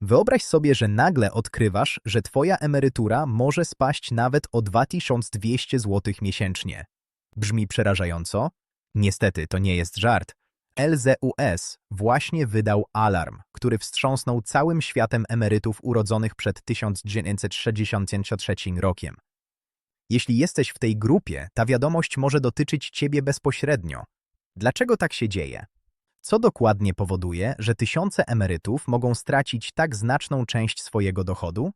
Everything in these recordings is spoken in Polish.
Wyobraź sobie, że nagle odkrywasz, że twoja emerytura może spaść nawet o 2200 zł miesięcznie. Brzmi przerażająco? Niestety, to nie jest żart. LZUS właśnie wydał alarm, który wstrząsnął całym światem emerytów urodzonych przed 1963 rokiem. Jeśli jesteś w tej grupie, ta wiadomość może dotyczyć ciebie bezpośrednio. Dlaczego tak się dzieje? Co dokładnie powoduje, że tysiące emerytów mogą stracić tak znaczną część swojego dochodu?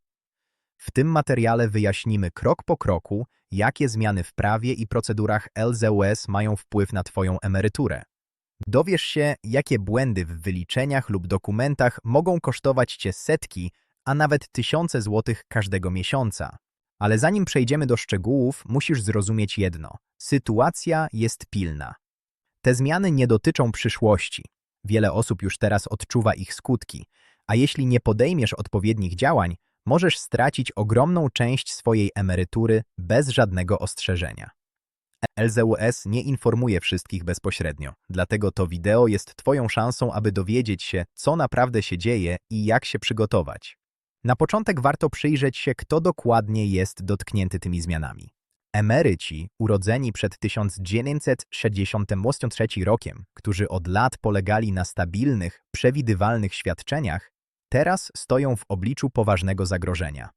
W tym materiale wyjaśnimy krok po kroku, jakie zmiany w prawie i procedurach LZUS mają wpływ na Twoją emeryturę. Dowiesz się, jakie błędy w wyliczeniach lub dokumentach mogą kosztować Cię setki, a nawet tysiące złotych każdego miesiąca. Ale zanim przejdziemy do szczegółów, musisz zrozumieć jedno. Sytuacja jest pilna. Te zmiany nie dotyczą przyszłości. Wiele osób już teraz odczuwa ich skutki, a jeśli nie podejmiesz odpowiednich działań, możesz stracić ogromną część swojej emerytury bez żadnego ostrzeżenia. LZUS nie informuje wszystkich bezpośrednio, dlatego to wideo jest Twoją szansą, aby dowiedzieć się, co naprawdę się dzieje i jak się przygotować. Na początek warto przyjrzeć się, kto dokładnie jest dotknięty tymi zmianami. Emeryci, urodzeni przed 1963 rokiem, którzy od lat polegali na stabilnych, przewidywalnych świadczeniach, teraz stoją w obliczu poważnego zagrożenia.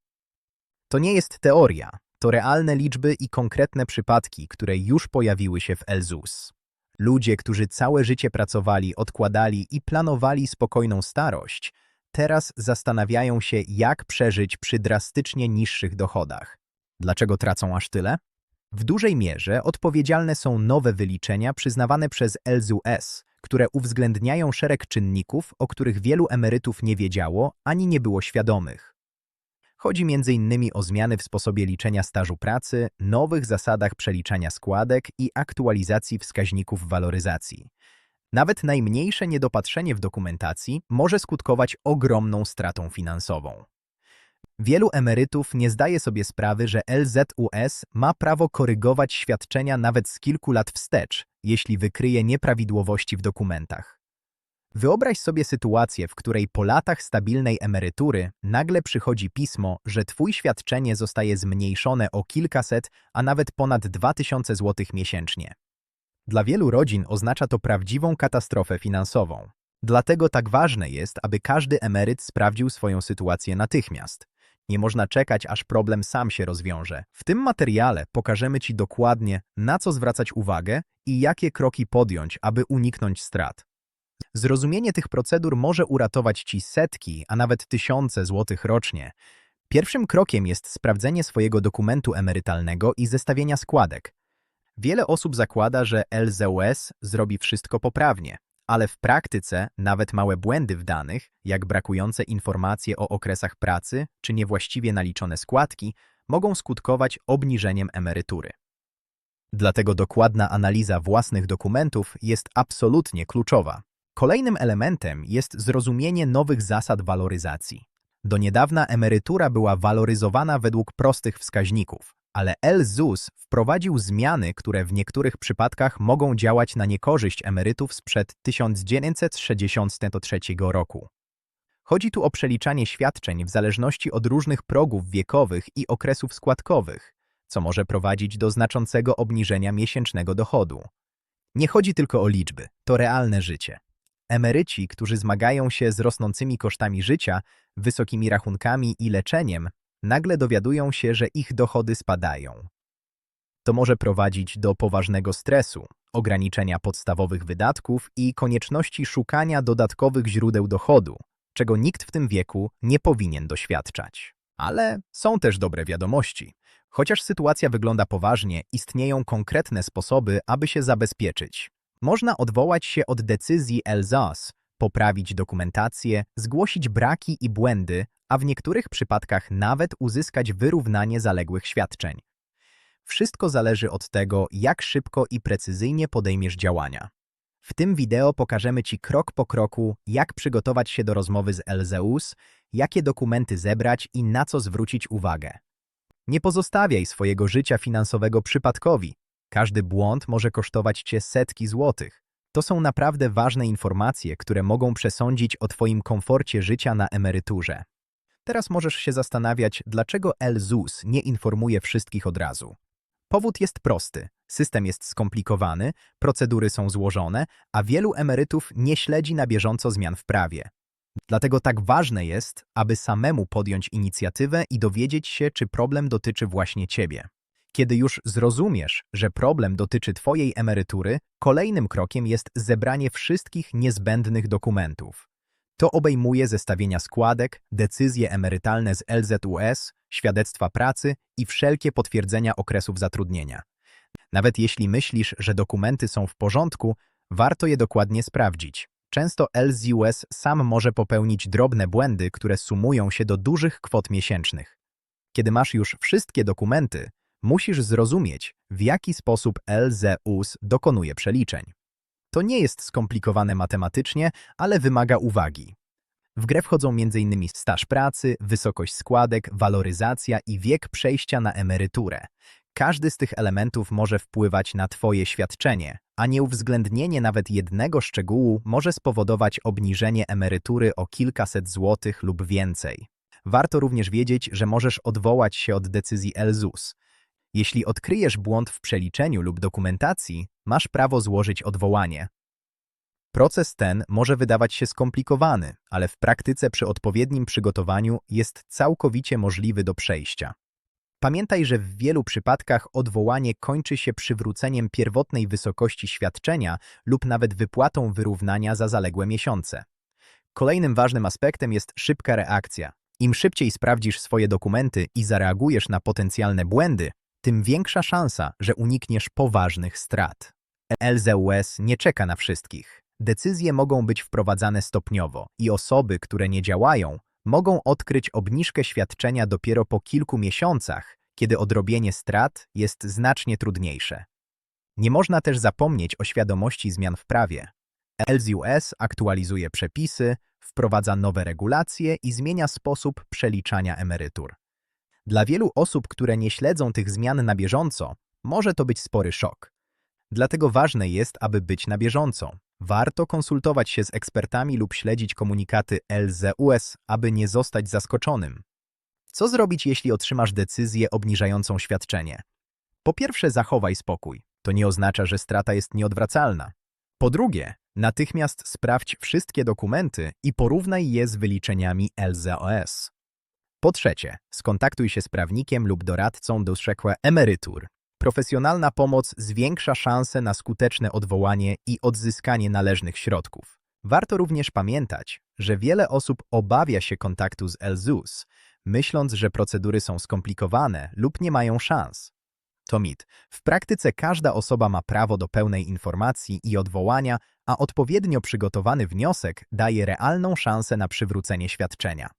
To nie jest teoria, to realne liczby i konkretne przypadki, które już pojawiły się w Elzus. Ludzie, którzy całe życie pracowali, odkładali i planowali spokojną starość, teraz zastanawiają się, jak przeżyć przy drastycznie niższych dochodach. Dlaczego tracą aż tyle? W dużej mierze odpowiedzialne są nowe wyliczenia przyznawane przez LZUS, które uwzględniają szereg czynników, o których wielu emerytów nie wiedziało ani nie było świadomych. Chodzi m.in. o zmiany w sposobie liczenia stażu pracy, nowych zasadach przeliczania składek i aktualizacji wskaźników waloryzacji. Nawet najmniejsze niedopatrzenie w dokumentacji może skutkować ogromną stratą finansową. Wielu emerytów nie zdaje sobie sprawy, że LZUS ma prawo korygować świadczenia nawet z kilku lat wstecz, jeśli wykryje nieprawidłowości w dokumentach. Wyobraź sobie sytuację, w której po latach stabilnej emerytury nagle przychodzi pismo, że twój świadczenie zostaje zmniejszone o kilkaset, a nawet ponad 2000 zł miesięcznie. Dla wielu rodzin oznacza to prawdziwą katastrofę finansową. Dlatego tak ważne jest, aby każdy emeryt sprawdził swoją sytuację natychmiast. Nie można czekać, aż problem sam się rozwiąże. W tym materiale pokażemy Ci dokładnie, na co zwracać uwagę i jakie kroki podjąć, aby uniknąć strat. Zrozumienie tych procedur może uratować Ci setki, a nawet tysiące złotych rocznie. Pierwszym krokiem jest sprawdzenie swojego dokumentu emerytalnego i zestawienia składek. Wiele osób zakłada, że LZUS zrobi wszystko poprawnie, ale w praktyce nawet małe błędy w danych, jak brakujące informacje o okresach pracy czy niewłaściwie naliczone składki, mogą skutkować obniżeniem emerytury. Dlatego dokładna analiza własnych dokumentów jest absolutnie kluczowa. Kolejnym elementem jest zrozumienie nowych zasad waloryzacji. Do niedawna emerytura była waloryzowana według prostych wskaźników, ale LZUS wprowadził zmiany, które w niektórych przypadkach mogą działać na niekorzyść emerytów sprzed 1963 roku. Chodzi tu o przeliczanie świadczeń w zależności od różnych progów wiekowych i okresów składkowych, co może prowadzić do znaczącego obniżenia miesięcznego dochodu. Nie chodzi tylko o liczby, to realne życie. Emeryci, którzy zmagają się z rosnącymi kosztami życia, wysokimi rachunkami i leczeniem, nagle dowiadują się, że ich dochody spadają. To może prowadzić do poważnego stresu, ograniczenia podstawowych wydatków i konieczności szukania dodatkowych źródeł dochodu, czego nikt w tym wieku nie powinien doświadczać. Ale są też dobre wiadomości. Chociaż sytuacja wygląda poważnie, istnieją konkretne sposoby, aby się zabezpieczyć. Można odwołać się od decyzji LZAS, poprawić dokumentację, zgłosić braki i błędy, a w niektórych przypadkach nawet uzyskać wyrównanie zaległych świadczeń. Wszystko zależy od tego, jak szybko i precyzyjnie podejmiesz działania. W tym wideo pokażemy Ci krok po kroku, jak przygotować się do rozmowy z LZUS, jakie dokumenty zebrać i na co zwrócić uwagę. Nie pozostawiaj swojego życia finansowego przypadkowi. Każdy błąd może kosztować Cię setki złotych. To są naprawdę ważne informacje, które mogą przesądzić o Twoim komforcie życia na emeryturze. Teraz możesz się zastanawiać, dlaczego LZUS nie informuje wszystkich od razu. Powód jest prosty. System jest skomplikowany, procedury są złożone, a wielu emerytów nie śledzi na bieżąco zmian w prawie. Dlatego tak ważne jest, aby samemu podjąć inicjatywę i dowiedzieć się, czy problem dotyczy właśnie Ciebie. Kiedy już zrozumiesz, że problem dotyczy Twojej emerytury, kolejnym krokiem jest zebranie wszystkich niezbędnych dokumentów. To obejmuje zestawienia składek, decyzje emerytalne z LZUS, świadectwa pracy i wszelkie potwierdzenia okresów zatrudnienia. Nawet jeśli myślisz, że dokumenty są w porządku, warto je dokładnie sprawdzić. Często LZUS sam może popełnić drobne błędy, które sumują się do dużych kwot miesięcznych. Kiedy masz już wszystkie dokumenty, musisz zrozumieć, w jaki sposób LZUS dokonuje przeliczeń. To nie jest skomplikowane matematycznie, ale wymaga uwagi. W grę wchodzą m.in. staż pracy, wysokość składek, waloryzacja i wiek przejścia na emeryturę. Każdy z tych elementów może wpływać na Twoje świadczenie, a nieuwzględnienie nawet jednego szczegółu może spowodować obniżenie emerytury o kilkaset złotych lub więcej. Warto również wiedzieć, że możesz odwołać się od decyzji LZUS. Jeśli odkryjesz błąd w przeliczeniu lub dokumentacji, masz prawo złożyć odwołanie. Proces ten może wydawać się skomplikowany, ale w praktyce przy odpowiednim przygotowaniu jest całkowicie możliwy do przejścia. Pamiętaj, że w wielu przypadkach odwołanie kończy się przywróceniem pierwotnej wysokości świadczenia lub nawet wypłatą wyrównania za zaległe miesiące. Kolejnym ważnym aspektem jest szybka reakcja. Im szybciej sprawdzisz swoje dokumenty i zareagujesz na potencjalne błędy, tym większa szansa, że unikniesz poważnych strat. LZUS nie czeka na wszystkich. Decyzje mogą być wprowadzane stopniowo i osoby, które nie działają, mogą odkryć obniżkę świadczenia dopiero po kilku miesiącach, kiedy odrobienie strat jest znacznie trudniejsze. Nie można też zapomnieć o świadomości zmian w prawie. LZUS aktualizuje przepisy, wprowadza nowe regulacje i zmienia sposób przeliczania emerytur. Dla wielu osób, które nie śledzą tych zmian na bieżąco, może to być spory szok. Dlatego ważne jest, aby być na bieżąco. Warto konsultować się z ekspertami lub śledzić komunikaty LZUS, aby nie zostać zaskoczonym. Co zrobić, jeśli otrzymasz decyzję obniżającą świadczenie? Po pierwsze, zachowaj spokój. To nie oznacza, że strata jest nieodwracalna. Po drugie, natychmiast sprawdź wszystkie dokumenty i porównaj je z wyliczeniami LZOS. Po trzecie, skontaktuj się z prawnikiem lub doradcą do emerytur. Profesjonalna pomoc zwiększa szanse na skuteczne odwołanie i odzyskanie należnych środków. Warto również pamiętać, że wiele osób obawia się kontaktu z LZUS, myśląc, że procedury są skomplikowane lub nie mają szans. To mit. W praktyce każda osoba ma prawo do pełnej informacji i odwołania, a odpowiednio przygotowany wniosek daje realną szansę na przywrócenie świadczenia.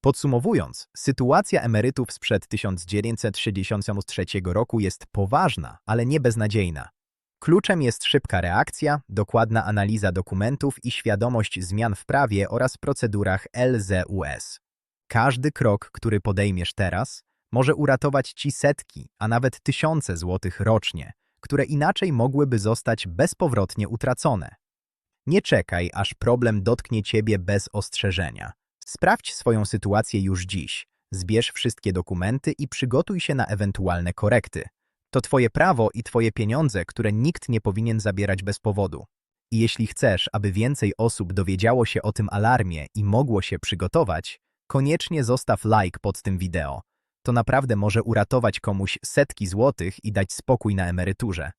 Podsumowując, sytuacja emerytów sprzed 1963 roku jest poważna, ale nie beznadziejna. Kluczem jest szybka reakcja, dokładna analiza dokumentów i świadomość zmian w prawie oraz procedurach LZUS. Każdy krok, który podejmiesz teraz, może uratować Ci setki, a nawet tysiące złotych rocznie, które inaczej mogłyby zostać bezpowrotnie utracone. Nie czekaj, aż problem dotknie Ciebie bez ostrzeżenia. Sprawdź swoją sytuację już dziś, zbierz wszystkie dokumenty i przygotuj się na ewentualne korekty. To Twoje prawo i Twoje pieniądze, które nikt nie powinien zabierać bez powodu. I jeśli chcesz, aby więcej osób dowiedziało się o tym alarmie i mogło się przygotować, koniecznie zostaw like pod tym wideo. To naprawdę może uratować komuś setki złotych i dać spokój na emeryturze.